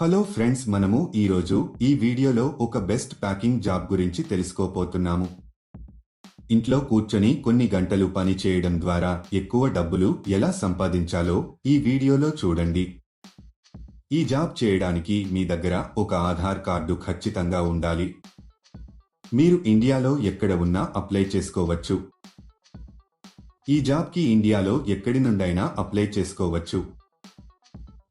Hello friends మనము ఈరోజు ఈ వీడియోలో ఒక బెస్ట్ ప్యాకింగ్ జాబ్ గురించి తెలుసుకోపోతున్నాము ఇంట్లో కూర్చొని కొన్ని గంటలు పని చేయడం ద్వారా ఎక్కువ డబ్బులు ఎలా సంపాదించాలో ఈ వీడియోలో చూడండి. ఈ జాబ్ చేయడానికి మీ దగ్గర ఒక ఆధార్ కార్డు ఖచ్చితంగా ఉండాలి. మీరు ఇండియాలో ఎక్కడ ఉన్నా అప్లై చేసుకోవచ్చు. ఈ జాబ్కి ఇండియాలో ఎక్కడి నుండైనా అప్లై చేసుకోవచ్చు.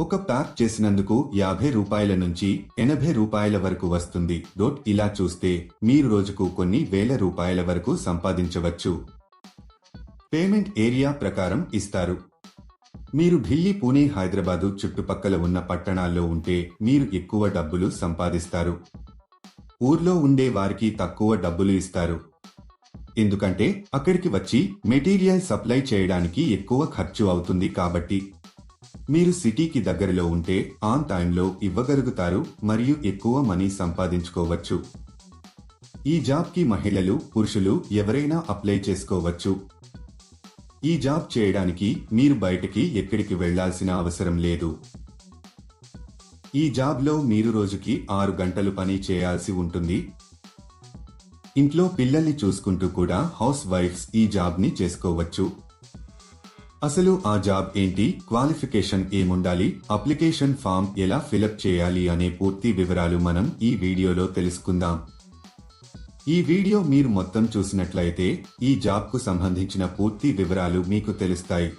ఒక ప్యాక్ చేసినందుకు యాభై రూపాయల నుంచి ఎనభై రూపాయల వరకు వస్తుంది. డోట్ ఇలా చూస్తే మీరు రోజుకు కొన్ని వేల రూపాయల వరకు సంపాదించవచ్చు. పేమెంట్ ఏరియా ప్రకారం ఇస్తారు. మీరు ఢిల్లీ పూణే హైదరాబాదు చుట్టుపక్కల ఉన్న పట్టణాల్లో ఉంటే మీరు ఎక్కువ డబ్బులు సంపాదిస్తారు. ఊర్లో ఉండే వారికి తక్కువ డబ్బులు ఇస్తారు. ఎందుకంటే అక్కడికి వచ్చి మెటీరియల్ సప్లై చేయడానికి ఎక్కువ ఖర్చు అవుతుంది కాబట్టి మీరు సిటీకి దగ్గరలో ఉంటే ఆన్ టైంలో ఇవ్వగలుగుతారు మరియు ఎక్కువ మనీ సంపాదించుకోవచ్చు. ఈ జాబ్కి మహిళలు పురుషులు ఎవరైనా అప్లై చేసుకోవచ్చు. ఈ జాబ్ చేయడానికి మీరు బయటకి ఎక్కడికి వెళ్ళాల్సిన అవసరం లేదు. ఈ జాబ్లో మీరు రోజుకి ఆరు గంటలు పని చేయాల్సి ఉంటుంది. ఇంట్లో పిల్లల్ని చూసుకుంటూ కూడా హౌస్ వైఫ్స్ ఈ జాబ్ని చేసుకోవచ్చు. అసలు ఆ జాబ్ ఏంటి? క్వాలిఫికేషన్ ఏముండాలి? అప్లికేషన్ ఫామ్ ఎలా ఫిలప్ చేయాలి అనే పూర్తి వివరాలు మనం ఈ వీడియోలో తెలుసుకుందాం. ఈ వీడియో మీరు మొత్తం చూసినట్లయితే ఈ జాబ్కు సంబంధించిన పూర్తి వివరాలు మీకు తెలుస్తాయి.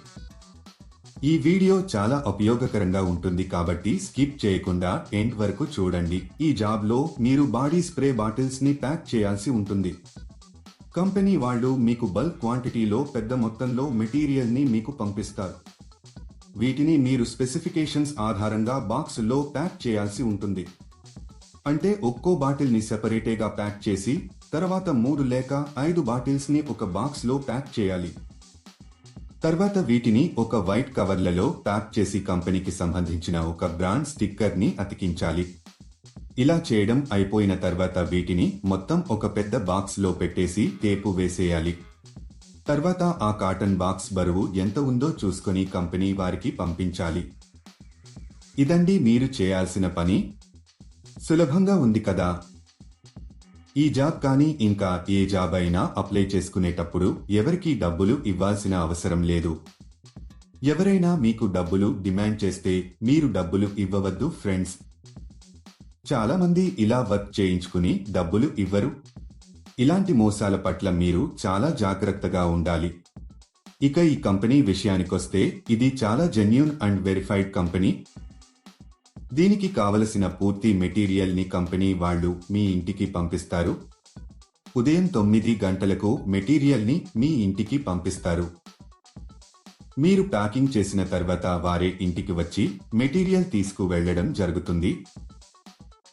ఈ వీడియో చాలా ఉపయోగకరంగా ఉంటుంది కాబట్టి స్కిప్ చేయకుండా ఎండ్ వరకు చూడండి. ఈ జాబ్లో మీరు బాడీ స్ప్రే బాటిల్స్ని ప్యాక్ చేయాల్సి ఉంటుంది. కంపెనీ వాళ్ళు మీకు బల్క్ క్వాంటిటీలో పెద్ద మొత్తంలో మెటీరియల్ని మీకు పంపిస్తారు. వీటిని మీరు స్పెసిఫికేషన్స్ ఆధారంగా బాక్సుల్లో ప్యాక్ చేయాల్సి ఉంటుంది. అంటే ఒక్కో బాటిల్ని సెపరేటేగా ప్యాక్ చేసి తర్వాత మూడు లేక ఐదు బాటిల్స్ని ఒక బాక్స్లో ప్యాక్ చేయాలి. తర్వాత వీటిని ఒక వైట్ కవర్లలో ప్యాక్ చేసి కంపెనీకి సంబంధించిన ఒక బ్రాండ్ స్టిక్కర్ని అతికించాలి. ఇలా చేయడం అయిపోయిన తర్వాత వీటిని మొత్తం ఒక పెద్ద బాక్స్లో పెట్టేసి టేపు వేసేయాలి. తర్వాత ఆ కాటన్ బాక్స్ బరువు ఎంత ఉందో చూసుకొని కంపెనీ వారికి పంపించాలి. ఇదండి మీరు చేయాల్సిన పని. సులభంగా ఉంది కదా. ఈ జాబ్ కానీ ఇంకా ఏ జాబ్ అయినా అప్లై చేసుకునేటప్పుడు ఎవరికీ డబ్బులు ఇవ్వాల్సిన అవసరం లేదు. ఎవరైనా మీకు డబ్బులు డిమాండ్ చేస్తే మీరు డబ్బులు ఇవ్వవద్దు ఫ్రెండ్స్. చాలా మంది ఇలా వర్క్ చేయించుకుని డబ్బులు ఇవ్వరు. ఇలాంటి మోసాల పట్ల మీరు చాలా జాగ్రత్తగా ఉండాలి. ఇక ఈ కంపెనీ విషయానికొస్తే ఇది చాలా జెన్యున్ అండ్ వెరిఫైడ్ కంపెనీ. దీనికి కావలసిన పూర్తి మెటీరియల్ని కంపెనీ వాళ్ళు మీ ఇంటికి పంపిస్తారు. ఉదయం తొమ్మిది గంటలకు మెటీరియల్ని మీ ఇంటికి పంపిస్తారు. మీరు ప్యాకింగ్ చేసిన తర్వాత వారే ఇంటికి వచ్చి మెటీరియల్ తీసుకువెళ్ళడం జరుగుతుంది.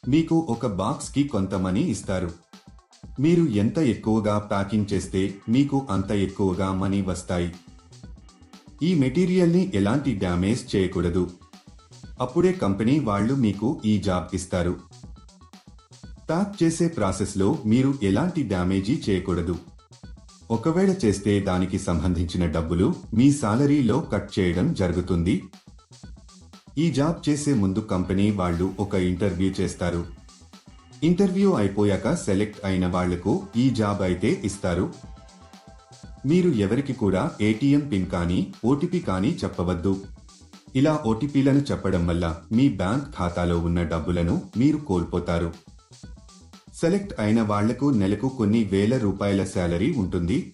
మీకు ఒక బాక్స్కి కొంత మనీ ఇస్తారు. మీరు ఎంత ఎక్కువగా ప్యాకింగ్ చేస్తే మీకు అంత ఎక్కువగా మనీ వస్తాయి. ఈ మెటీరియల్ని ఎలాంటి డ్యామేజ్ చేయకూడదు. అప్పుడే కంపెనీ వాళ్ళు మీకు ఈ జాబ్ ఇస్తారు. ప్యాక్ చేసే ప్రాసెస్లో మీరు ఎలాంటి డ్యామేజీ చేయకూడదు. ఒకవేళ చేస్తే దానికి సంబంధించిన డబ్బులు మీ సాలరీలో కట్ చేయడం జరుగుతుంది. ఈ జాబ్ చేసే ముందు కంపెనీ వాళ్ళు ఒక ఇంటర్వ్యూ చేస్తారు. ఇంటర్వ్యూ అయిపోయాక సెలెక్ట్ అయిన వాళ్ళకు ఈ జాబ్ అయితే ఇస్తారు. మీరు ఎవరికి కూడా ఏటీఎం పిన్ కానీ ఓటీపీ కానీ చెప్పవద్దు. ఇలా ఓటీపీలను చెప్పడం వల్ల మీ బ్యాంక్ ఖాతాలో ఉన్న డబ్బులను మీరు కోల్పోతారు. సెలెక్ట్ అయిన వాళ్ళకు నెలకు కొన్ని వేల రూపాయల శాలరీ ఉంటుంది.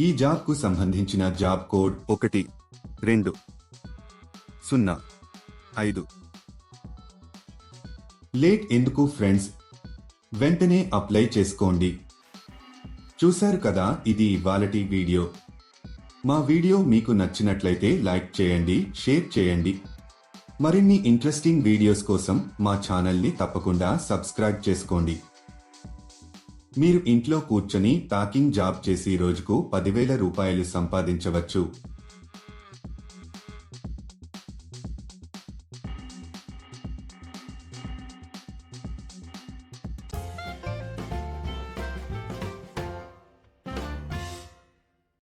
ఈ జాబ్కు సంబంధించిన జాబ్ కోడ్ ఒకటి రెండు సున్నా ఐదు. లేట్ ఎందుకు ఫ్రెండ్స్? వెంటనే అప్లై చేసుకోండి. చూశారు కదా ఇది ఇవాళటి వీడియో. మా వీడియో మీకు నచ్చినట్లయితే లైక్ చేయండి షేర్ చేయండి. మరిన్ని ఇంట్రెస్టింగ్ వీడియోస్ కోసం మా ఛానల్ని తప్పకుండా సబ్స్క్రైబ్ చేసుకోండి. మీరు ఇంట్లో కూర్చొని టాకింగ్ జాబ్ చేసి రోజుకు పదివేల రూపాయలు సంపాదించవచ్చు.